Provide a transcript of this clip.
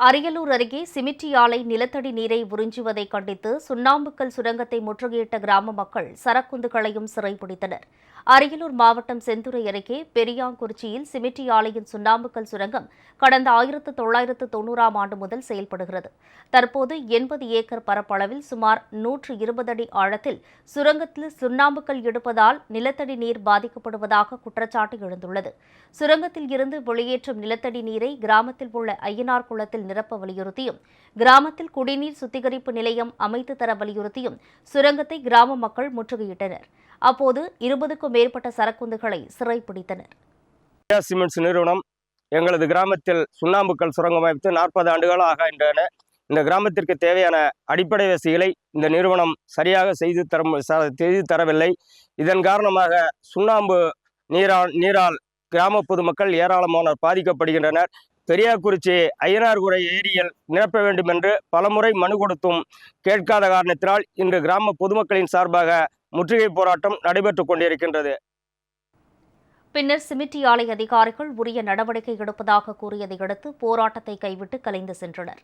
அரியலூர் அருகே சிமிட்டி ஆலை நிலத்தடி நீரை உறிஞ்சுவதை கண்டித்து சுண்ணாம்புக்கல் சுரங்கத்தை முற்றுகையிட்ட கிராம மக்கள் சரக்குந்துகளையும் சிறைபிடித்தனர். அரியலூர் மாவட்டம் செந்துறை அருகே பெரியாங்குறிச்சியில் சிமிட்டி ஆலையின் சுண்ணாம்புக்கல் சுரங்கம் கடந்த ஆயிரத்து தொள்ளாயிரத்து தொன்னூறாம் ஆண்டு முதல் செயல்படுகிறது. தற்போது எண்பது ஏக்கர் பரப்பளவில் சுமார் நூற்று இருபது அடி ஆழத்தில் சுரங்கத்தில் சுண்ணாம்புக்கல் எடுப்பதால் நிலத்தடி நீர் பாதிக்கப்படுவதாக குற்றச்சாட்டு எழுந்துள்ளது. சுரங்கத்தில் இருந்து வெளியேற்றும் நிலத்தடி நீரை கிராமத்தில் உள்ள ஐயனார் குளத்தில் நிரப்ப வலியுறுத்தியும் கிராமத்தில் குடிநீர் சுத்திகரிப்பு நிலையம் அமைத்து தர வலியுறுத்தியும் சுரங்கத்தை கிராம மக்கள் முற்றுகையிட்டனர். அப்போது இருபதுக்கும் மேற்பட்ட சரக்குந்துகளை சிறைப்பிடித்தனர். சிமெண்ட்ஸ் நிறுவனம் எங்களது கிராமத்தில் சுண்ணாம்புக்கல் சுரங்கம் அமைத்து நாற்பது ஆண்டுகளாக ஆகின்றன. இந்த கிராமத்திற்கு தேவையான அடிப்படை வசதிகளை இந்த நிறுவனம் சரியாக செய்து தர செய்து தரவில்லை. இதன் காரணமாக சுண்ணாம்பு நீரா நீரால் கிராம பொதுமக்கள் ஏராளமானோர் பாதிக்கப்படுகின்றனர். பெரியாக்குறிச்சி ஐயனார்குறை ஏரியில் நிரப்ப வேண்டும் என்று பலமுறை மனு கொடுத்தும் கேட்காத காரணத்தினால் இன்று கிராம பொதுமக்களின் சார்பாக முற்றுகை போராட்டம் நடைபெற்றுக் கொண்டிருக்கின்றது. பின்னர் சிமிட்டி ஆலை அதிகாரிகள் உரிய நடவடிக்கை எடுப்பதாக கூறியதை அடுத்து போராட்டத்தை கைவிட்டு கலைந்து சென்றனர்.